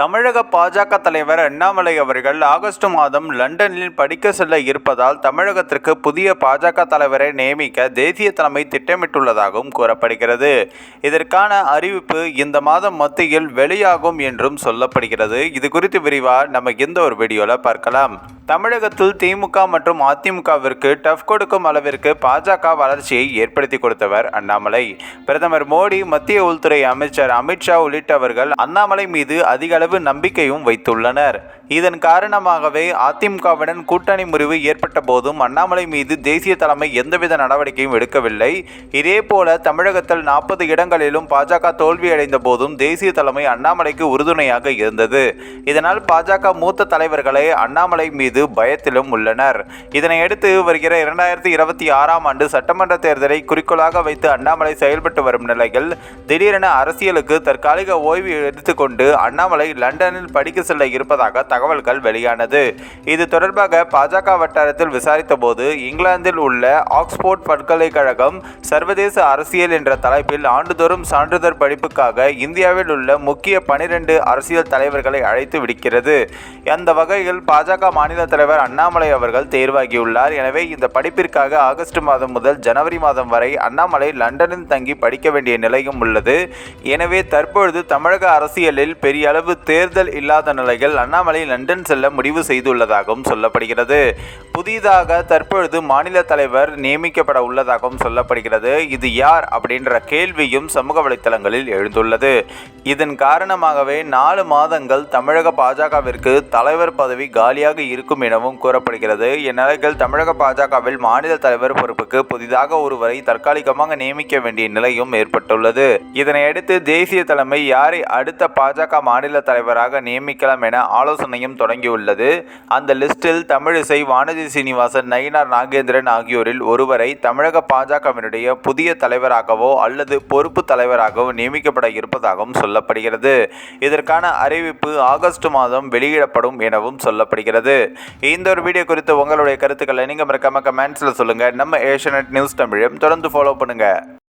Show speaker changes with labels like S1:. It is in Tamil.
S1: தமிழக பாஜக தலைவர் அண்ணாமலை அவர்கள் ஆகஸ்ட் மாதம் லண்டனில் படிக்க செல்ல இருப்பதால் தமிழகத்திற்கு புதிய பாஜக தலைவரை நியமிக்க தேசிய தலைமை திட்டமிட்டுள்ளதாகவும் கூறப்படுகிறது. இதற்கான அறிவிப்பு இந்த மாதம் மத்தியில் வெளியாகும் என்றும் சொல்லப்படுகிறது. இது குறித்து விரிவாக நம்ம இந்த ஒரு வீடியோவில் பார்க்கலாம். தமிழகத்தில் திமுக மற்றும் அதிமுகவிற்கு டஃப் கொடுக்கும் அளவிற்கு பாஜக வளர்ச்சியை ஏற்படுத்தி கொடுத்தவர் அண்ணாமலை. பிரதமர் மோடி மத்திய உள்துறை அமைச்சர் அமித்ஷா உள்ளிட்டவர்கள் அண்ணாமலை மீது அதிக அளவு நம்பிக்கையும் வைத்துள்ளனர். இதன் காரணமாகவே அதிமுகவுடன் கூட்டணி முறிவு ஏற்பட்ட போதும் அண்ணாமலை மீது தேசிய தலைமை எந்தவித நடவடிக்கையும் எடுக்கவில்லை. இதேபோல தமிழகத்தில் நாற்பது இடங்களிலும் பாஜக தோல்வியடைந்த போதும் தேசிய தலைமை அண்ணாமலைக்கு உறுதுணையாக இருந்தது. இதனால் பாஜக மூத்த தலைவர்களே அண்ணாமலை மீது பயத்திலும் உள்ளனர். இதனையடுத்து வருகிற இரண்டாயிரத்தி இருபத்தி ஆறாம் ஆண்டு சட்டமன்ற தேர்தலை குறிக்கோளாக வைத்து அண்ணாமலை செயல்பட்டு வரும் நிலையில் திடீரென அரசியலுக்கு தற்காலிக ஓய்வு எடுத்துக்கொண்டு அண்ணாமலை லண்டனில் படிக்க செல்ல இருப்பதாக தகவல்கள் வெளியானது. இது தொடர்பாக பாஜக வட்டாரத்தில் விசாரித்த போது இங்கிலாந்தில் உள்ள ஆக்ஸ்போர்ட் பல்கலைக்கழகம் சர்வதேச அரசியல் என்ற தலைப்பில் ஆண்டுதோறும் சான்றிதழ் படிப்புக்காக இந்தியாவில் உள்ள முக்கிய பனிரெண்டு அரசியல் தலைவர்களை அழைத்து விடுக்கிறது. அந்த வகையில் பாஜக மாநில தலைவர் அண்ணாமலை அவர்கள் தேர்வாகியுள்ளார். எனவே இந்த படிப்பிற்காக ஆகஸ்ட் மாதம் முதல் ஜனவரி மாதம் வரை அண்ணாமலை லண்டனில் தங்கி படிக்க வேண்டிய நிலையும் உள்ளது. எனவே தற்பொழுது தமிழக அரசியலில் பெரிய அளவு தேர்தல் இல்லாத நிலையில் அண்ணாமலை லண்டன் செல்ல முடிவு செய்துள்ளதாகவும் சொல்லப்படுகிறது. புதிதாக தற்பொழுது மாநில தலைவர் நியமிக்கப்பட உள்ளதாகவும் சொல்லப்படுகிறது. இது யார் அப்படின்ற கேள்வியும் சமூக வலைத்தளங்களில் எழுந்துள்ளது. இதன் காரணமாகவே நாலு மாதங்கள் தமிழக பாஜகவிற்கு தலைவர் பதவி காலியாக இருக்கும் எனவும் கூறப்படுகிறது. இந்நிலையில் தமிழக பாஜகவில் மாநில தலைவர் பொறுப்புக்கு புதிதாக ஒருவரை தற்காலிகமாக நியமிக்க வேண்டிய நிலையும் ஏற்பட்டுள்ளது. இதனையடுத்து தேசிய தலைமை யாரை அடுத்த பாஜக மாநில தலைவராக நியமிக்கலாம் என ஆலோசனை விசாரணையும் தொடங்கியுள்ளது. அந்த லிஸ்டில் தமிழிசை வானதி சீனிவாசன் நயினார் நாகேந்திரன் ஆகியோரில் ஒருவரை தமிழக பாஜகவினுடைய புதிய தலைவராகவோ அல்லது பொறுப்பு தலைவராகவோ நியமிக்கப்பட இருப்பதாகவும் சொல்லப்படுகிறது. இதற்கான அறிவிப்பு ஆகஸ்ட் மாதம் வெளியிடப்படும் எனவும் சொல்லப்படுகிறது. இந்த ஒரு வீடியோ குறித்து உங்களுடைய கருத்துக்களை நீங்கள் மறக்காம கமெண்ட்ஸில் சொல்லுங்கள் நம்ம ஏஷியநெட் நியூஸ் தமிழையும் தொடர்ந்து ஃபாலோ பண்ணுங்கள்